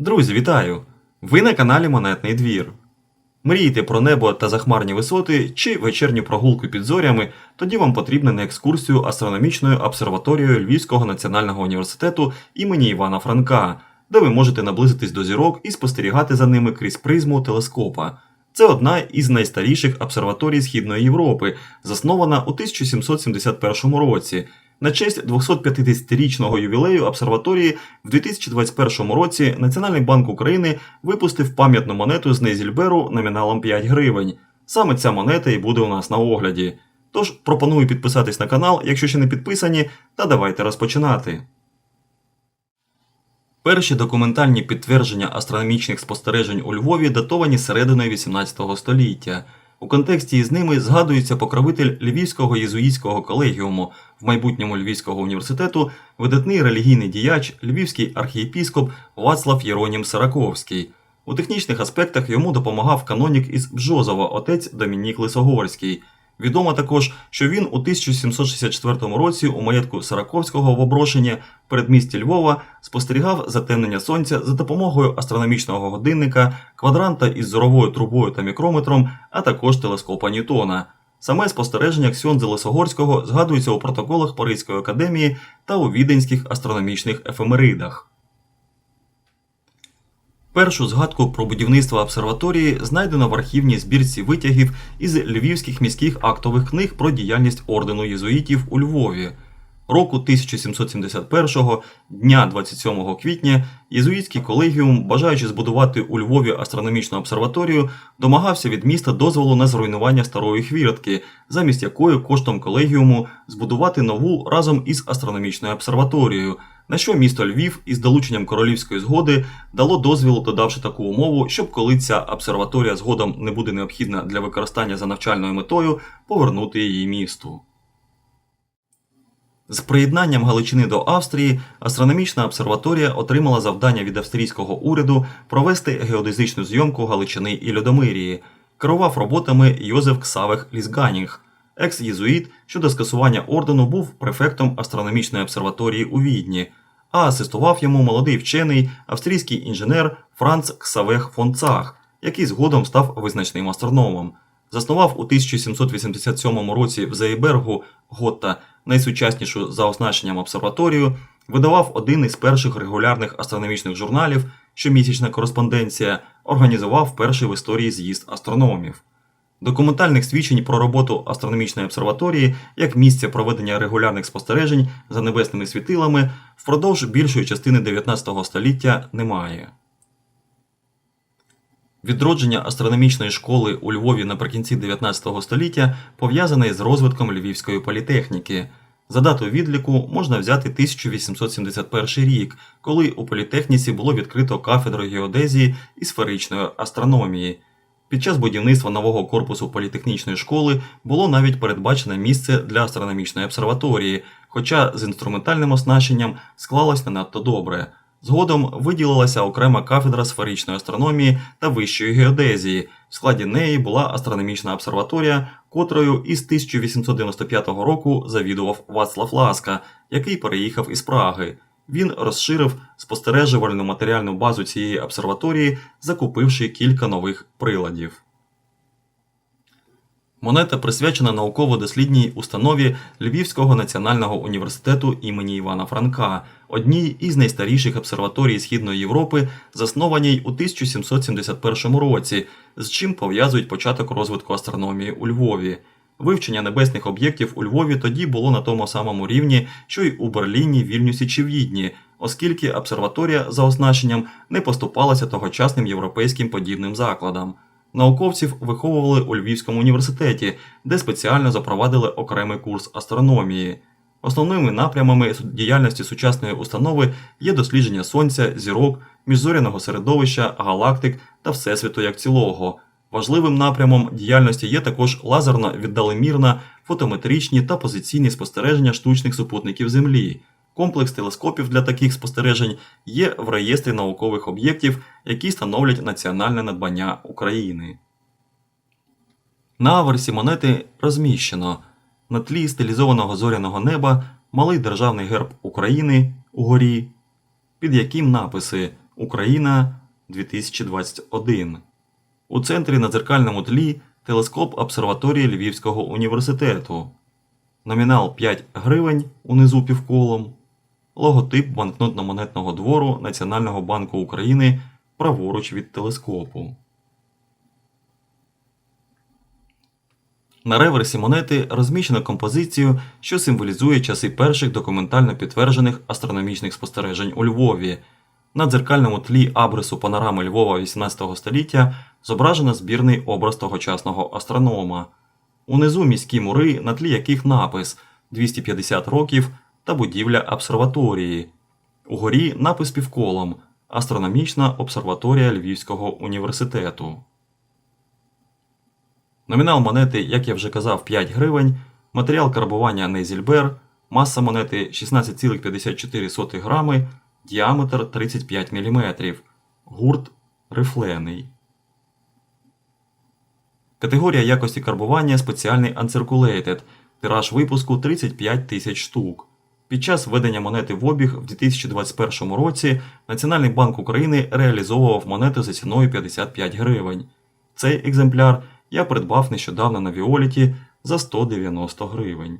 Друзі, вітаю! Ви на каналі Монетний двір. Мрієте про небо та захмарні висоти чи вечірню прогулку під зорями, тоді вам потрібна на екскурсію астрономічною обсерваторією Львівського національного університету імені Івана Франка, де ви можете наблизитись до зірок і спостерігати за ними крізь призму телескопа. Це одна із найстаріших обсерваторій Східної Європи, заснована у 1771 році. На честь 250-річного ювілею обсерваторії в 2021 році Національний банк України випустив пам'ятну монету з Нейзільберу номіналом 5 гривень. Саме ця монета і буде у нас на огляді. Тож пропоную підписатись на канал, якщо ще не підписані, та давайте розпочинати. Перші документальні підтвердження астрономічних спостережень у Львові датовані серединою 18 століття. У контексті із ними згадується покровитель Львівського єзуїтського колегіуму, в майбутньому Львівського університету, видатний релігійний діяч, львівський архієпіскоп Вацлав Єронім Сараковський. У технічних аспектах йому допомагав канонік із Бжозова, отець Домінік Лисогорський. Відомо також, що він у 1764 році у маєтку Сараковського в оброшенні передмісті Львова спостерігав затемнення сонця за допомогою астрономічного годинника, квадранта із зоровою трубою та мікрометром, а також телескопа Ньютона. Саме спостереження Ксьондза Лисогорського згадується у протоколах Паризької академії та у віденських астрономічних ефемеридах. Першу згадку про будівництво обсерваторії знайдено в архівній збірці витягів із львівських міських актових книг про діяльність ордену єзуїтів у Львові. Року 1771-го, дня 27 квітня, єзуїтський колегіум, бажаючи збудувати у Львові астрономічну обсерваторію, домагався від міста дозволу на зруйнування старої хвіртки, замість якої коштом колегіуму збудувати нову разом із астрономічною обсерваторією, на що місто Львів із долученням королівської згоди дало дозвіл, додавши таку умову, щоб коли ця обсерваторія згодом не буде необхідна для використання за навчальною метою, повернути її місту. З приєднанням Галичини до Австрії астрономічна обсерваторія отримала завдання від австрійського уряду провести геодезичну зйомку Галичини і Льодомирії. Керував роботами Йозеф Ксавех Лісганінг. Екс-єзуїт щодо скасування ордену був префектом астрономічної обсерваторії у Відні, а асистував йому молодий вчений австрійський інженер Франц Ксавех фон Цах, який згодом став визначним астрономом. Заснував у 1787 році в Зейбергу Готта найсучаснішу за означенням обсерваторію, видавав один із перших регулярних астрономічних журналів, щомісячна кореспонденція, організував перший в історії з'їзд астрономів. Документальних свідчень про роботу астрономічної обсерваторії як місця проведення регулярних спостережень за небесними світилами впродовж більшої частини 19 століття немає. Відродження астрономічної школи у Львові наприкінці 19 століття пов'язане із розвитком львівської політехніки. За датою відліку можна взяти 1871 рік, коли у політехніці було відкрито кафедру геодезії і сферичної астрономії. Під час будівництва нового корпусу політехнічної школи було навіть передбачене місце для астрономічної обсерваторії, хоча з інструментальним оснащенням склалось не надто добре. Згодом виділилася окрема кафедра сферичної астрономії та вищої геодезії. В складі неї була астрономічна обсерваторія, котрою із 1895 року завідував Вацлав Ласка, який переїхав із Праги. Він розширив спостережувальну матеріальну базу цієї обсерваторії, закупивши кілька нових приладів. Монета присвячена науково-дослідній установі Львівського національного університету імені Івана Франка, одній із найстаріших обсерваторій Східної Європи, заснованій у 1771 році, з чим пов'язують початок розвитку астрономії у Львові. Вивчення небесних об'єктів у Львові тоді було на тому самому рівні, що й у Берліні, Вільнюсі чи Відні, оскільки обсерваторія за означенням не поступалася тогочасним європейським подібним закладам. Науковців виховували у Львівському університеті, де спеціально запровадили окремий курс астрономії. Основними напрямами діяльності сучасної установи є дослідження сонця, зірок, міжзоряного середовища, галактик та всесвіту як цілого. Важливим напрямом діяльності є також лазерно-віддаленмірна, фотометричні та позиційні спостереження штучних супутників Землі. Комплекс телескопів для таких спостережень є в реєстрі наукових об'єктів, які становлять національне надбання України. На аверсі монети розміщено на тлі стилізованого зоряного неба малий державний герб України угорі, під яким написи Україна 2021. У центрі на дзеркальному тлі телескоп обсерваторії Львівського університету. Номінал 5 гривень унизу півколом. Логотип банкнотно-монетного двору Національного банку України праворуч від телескопу. На реверсі монети розміщено композицію, що символізує часи перших документально підтверджених астрономічних спостережень у Львові. На дзеркальному тлі абрису панорами Львова XVIII століття зображено збірний образ тогочасного астронома. Унизу міські мури, на тлі яких напис 250 років та будівля обсерваторії. Угорі напис півколом Астрономічна обсерваторія Львівського університету. Номінал монети, як я вже казав, 5 гривень, матеріал карбування Нейзільбер, маса монети 16,54 грами, діаметр 35 мм, гурт рифлений. Категорія якості карбування спеціальний Uncirculated, тираж випуску 35 тисяч штук. Під час введення монети в обіг в 2021 році Національний банк України реалізовував монету за ціною 55 гривень. Цей екземпляр я придбав нещодавно на Віоліті за 190 гривень.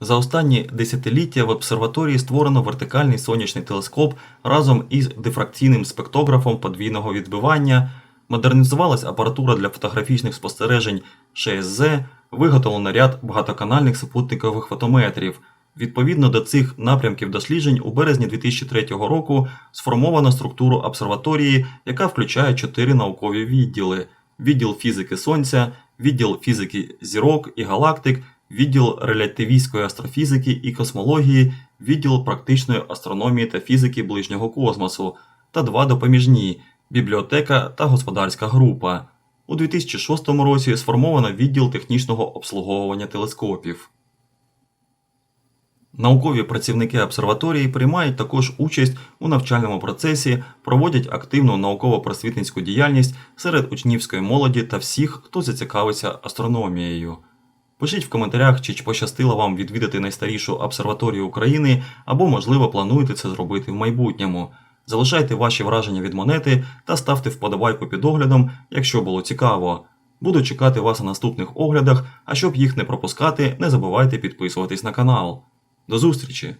За останні десятиліття в обсерваторії створено вертикальний сонячний телескоп разом із дифракційним спектографом подвійного відбивання, модернізувалась апаратура для фотографічних спостережень ШСЗ, виготовлено ряд багатоканальних супутникових фотометрів. Відповідно до цих напрямків досліджень у березні 2003 року сформовано структуру обсерваторії, яка включає чотири наукові відділи: відділ фізики Сонця, відділ фізики зірок і галактик, відділ релятивістської астрофізики і космології, відділ практичної астрономії та фізики ближнього космосу та два допоміжні бібліотека та господарська група. У 2006 році сформовано відділ технічного обслуговування телескопів. Наукові працівники обсерваторії приймають також участь у навчальному процесі, проводять активну науково-просвітницьку діяльність серед учнівської молоді та всіх, хто зацікавиться астрономією. Пишіть в коментарях, чи пощастило вам відвідати найстарішу обсерваторію України або, можливо, плануєте це зробити в майбутньому. Залишайте ваші враження від монети та ставте вподобайку під оглядом, якщо було цікаво. Буду чекати вас на наступних оглядах, а щоб їх не пропускати, не забувайте підписуватись на канал. До зустрічі!